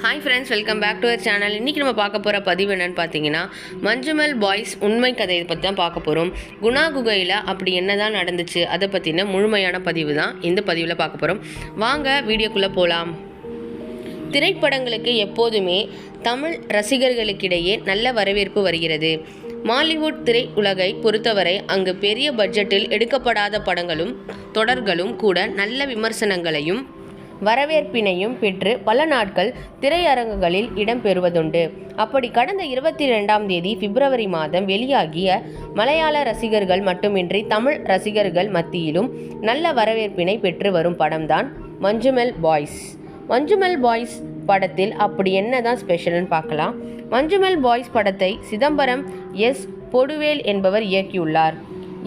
Hi friends welcome back to our channel இன்றைக்கி நம்ம பார்க்க போகிற பதிவு என்னென்னு பார்த்தீங்கன்னா மஞ்சுமல் பாய்ஸ் உண்மை கதையை பற்றி தான் பார்க்க போகிறோம் குணா குகையில் அப்படி என்ன தான் நடந்துச்சு அதை பற்றின முழுமையான பதிவு தான் இந்த பதிவில் பார்க்க போகிறோம் வாங்க வீடியோக்குள்ளே போகலாம் திரைப்படங்களுக்கு எப்போதுமே தமிழ் ரசிகர்களுக்கிடையே நல்ல வரவேற்பு வருகிறது. மாலிவுட் திரை உலகை பொறுத்தவரை அங்கு பெரிய பட்ஜெட்டில் எடுக்கப்படாத படங்களும் தொடர்களும் கூட நல்ல விமர்சனங்களையும் வரவேற்பினையும் பெற்று பல நாட்கள் திரையரங்குகளில் இடம்பெறுவதுண்டு. அப்படி கடந்த இருபத்தி ரெண்டாம் தேதி பிப்ரவரி மாதம் வெளியாகிய மலையாள ரசிகர்கள் மட்டுமின்றி தமிழ் ரசிகர்கள் மத்தியிலும் நல்ல வரவேற்பினை பெற்று வரும் படம்தான் மஞ்சுமெல் பாய்ஸ். மஞ்சுமெல் பாய்ஸ் படத்தில் அப்படி என்ன தான் ஸ்பெஷல்னு பார்க்கலாம். மஞ்சுமெல் பாய்ஸ் படத்தை சிதம்பரம் எஸ். பொடுவேல் என்பவர் இயக்கியுள்ளார்.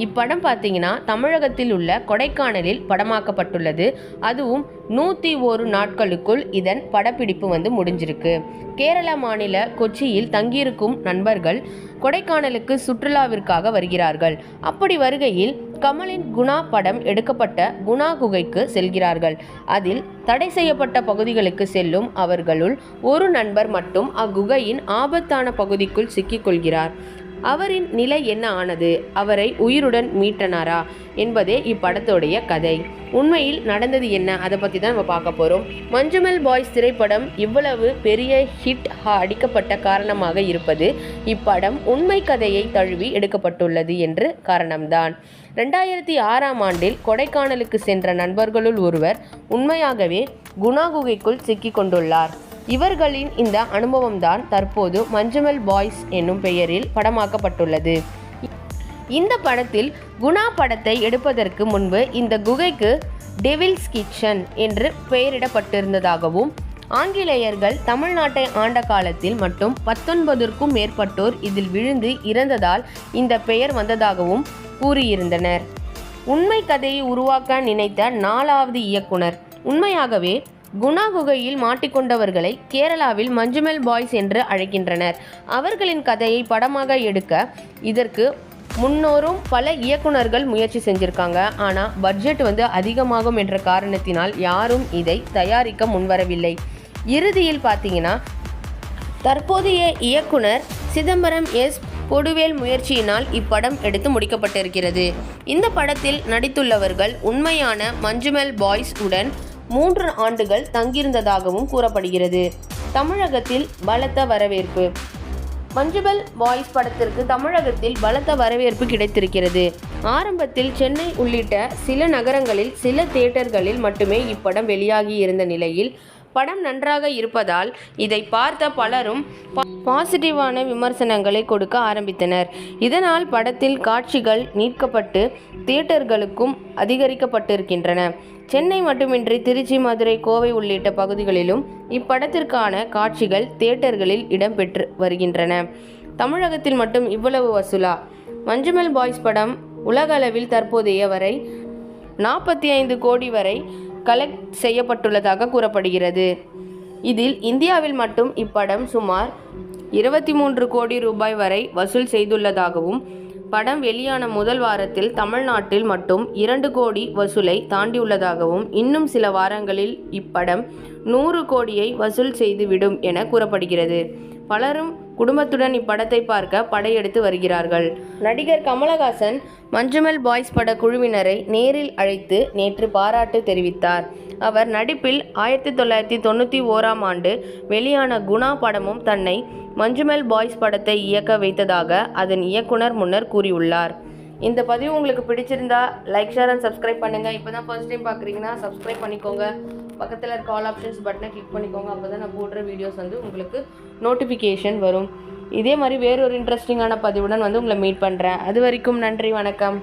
இப்படம் பார்த்தீங்கன்னா தமிழகத்தில் உள்ள கொடைக்கானலில் படமாக்கப்பட்டுள்ளது. அதுவும் நூற்றி ஒரு நாட்களுக்குள் இதன் படப்பிடிப்பு வந்து முடிஞ்சிருக்கு. கேரள மாநில கொச்சியில் தங்கியிருக்கும் நண்பர்கள் கொடைக்கானலுக்கு சுற்றுலாவிற்காக வருகிறார்கள். அப்படி வருகையில் கமலின் குணா படம் எடுக்கப்பட்ட குணா குகைக்கு செல்கிறார்கள். அதில் தடை செய்யப்பட்ட பகுதிகளுக்கு செல்லும் அவர்களுள் ஒரு நண்பர் மட்டும் அக்குகையின் ஆபத்தான பகுதிக்குள் சிக்கிக்கொள்கிறார் அவரின் நிலை என்ன ஆனது? அவரை உயிருடன் மீட்டனாரா? என்பதே இப்படத்தோடைய கதை. உண்மையில் நடந்தது என்ன? அதை பற்றி தான் நம்ம பார்க்க போகிறோம் மஞ்சுமெல் பாய்ஸ் திரைப்படம் இவ்வளவு பெரிய ஹிட் அடிக்கப்பட்ட காரணமாக இருப்பது இப்படம் உண்மை கதையை தழுவி எடுக்கப்பட்டுள்ளது என்று காரணம்தான். ரெண்டாயிரத்தி ஆறாம் ஆண்டில் கொடைக்கானலுக்கு சென்ற நண்பர்களுள் ஒருவர் உண்மையாகவே குணா குகைக்குள் சிக்கிக் கொண்டுள்ளார். இவர்களின் இந்த அனுபவம்தான் தற்போது மஞ்சுமெல் பாய்ஸ் என்னும் பெயரில் படமாக்கப்பட்டுள்ளது. இந்த படத்தில் குணா படத்தை எடுப்பதற்கு முன்பு இந்த குகைக்கு டெவில்ஸ் கிச்சன் என்று பெயரிடப்பட்டிருந்ததாகவும் ஆங்கிலேயர்கள் தமிழ்நாட்டை ஆண்ட காலத்தில் மட்டும் பத்தொன்பதற்கும் மேற்பட்டோர் இதில் விழுந்து இறந்ததால் இந்த பெயர் வந்ததாகவும் கூறியிருந்தனர். உண்மை கதையை உருவாக்க நினைத்த நாலாவது இயக்குனர். உண்மையாகவே குணா குகையில் மாட்டிக்கொண்டவர்களை கேரளாவில் மஞ்சுமெல் பாய்ஸ் என்று அழைக்கின்றனர். அவர்களின் கதையை படமாக எடுக்க இதற்கு முன்னோரும் பல இயக்குனர்கள் முயற்சி செஞ்சிருக்காங்க. ஆனால் பட்ஜெட் வந்து அதிகமாகும் என்ற காரணத்தினால் யாரும் இதை தயாரிக்க முன்வரவில்லை. இறுதியில் பார்த்தீங்கன்னா தற்போதைய இயக்குனர் சிதம்பரம் எஸ். கொடுவேல் முயற்சியினால் இப்படம் எடுத்து முடிக்கப்பட்டிருக்கிறது. இந்த படத்தில் நடித்துள்ளவர்கள் உண்மையான மஞ்சுமெல் பாய்ஸ் உடன் மூன்று ஆண்டுகள் தங்கியிருந்ததாகவும் கூறப்படுகிறது. தமிழகத்தில் பலத்த வரவேற்பு. மஞ்சுபல் பாய்ஸ் படத்திற்கு தமிழகத்தில் பலத்த வரவேற்பு கிடைத்திருக்கிறது. ஆரம்பத்தில் சென்னை உள்ளிட்ட சில நகரங்களில் சில தியேட்டர்களில் மட்டுமே இப்படம் வெளியாகி இருந்த நிலையில் படம் நன்றாக இருப்பதால் இதை பார்த்த பலரும் பாசிட்டிவான விமர்சனங்களை கொடுக்க ஆரம்பித்தனர். இதனால் படத்தில் காட்சிகள் நீக்கப்பட்டு தியேட்டர்களுக்கும் அதிகரிக்கப்பட்டிருக்கின்றன. சென்னை மட்டுமின்றி திருச்சி மதுரை கோவை உள்ளிட்ட பகுதிகளிலும் இப்படத்திற்கான காட்சிகள் தியேட்டர்களில் இடம்பெற்று வருகின்றன. தமிழகத்தில் மட்டும் இவ்வளவு வசூலா? மஞ்சுமெல் பாய்ஸ் படம் உலகளவில் தற்போதைய வரை நாற்பத்தி ஐந்து கோடி வரை கலெக்ட் செய்யப்பட்டுள்ளதாக கூறப்படுகிறது. இதில் இந்தியாவில் மட்டும் இப்படம் சுமார் இருபத்தி மூன்று கோடி ரூபாய் வரை வசூல் செய்துள்ளதாகவும் படம் வெளியான முதல் வாரத்தில் தமிழ்நாட்டில் மட்டும் இரண்டு கோடி வசூலை தாண்டியுள்ளதாகவும் இன்னும் சில வாரங்களில் இப்படம் நூறு கோடியை வசூல் செய்துவிடும் என கூறப்படுகிறது. பலரும் குடும்பத்துடன் இப்படத்தை பார்க்க படையெடுத்து வருகிறார்கள். நடிகர் கமலஹாசன் மஞ்சுமெல் பாய்ஸ் பட குழுவினரை நேரில் அழைத்து நேற்று பாராட்டு தெரிவித்தார். அவர் நடிப்பில் ஆயிரத்தி தொள்ளாயிரத்தி தொண்ணூற்றி ஓராம் ஆண்டு வெளியான குணா படமும் தன்னை மஞ்சுமெல் பாய்ஸ் படத்தை இயக்க வைத்ததாக அதன் இயக்குனர் முன்னர் கூறியுள்ளார். இந்த பதிவு உங்களுக்கு பிடிச்சிருந்தா லைக் ஷேர் அண்ட் சப்ஸ்கிரைப் பண்ணுங்கள் இப்போ தான் ஃபர்ஸ்ட் டைம் பார்க்குறீங்கன்னா சப்ஸ்கிரைப் பண்ணிக்கோங்க. பக்கத்தில் இருக்க ஆல் ஆப்ஷன்ஸ் பட்டனை கிளிக் பண்ணிக்கோங்க. அப்போ தான் நான் போடுற வீடியோஸ் வந்து உங்களுக்கு நோட்டிஃபிகேஷன் வரும். இதே மாதிரி வேறொரு இன்ட்ரெஸ்டிங்கான பதிவுடன் வந்து உங்களை மீட் பண்ணுறேன் அது வரைக்கும் நன்றி வணக்கம்.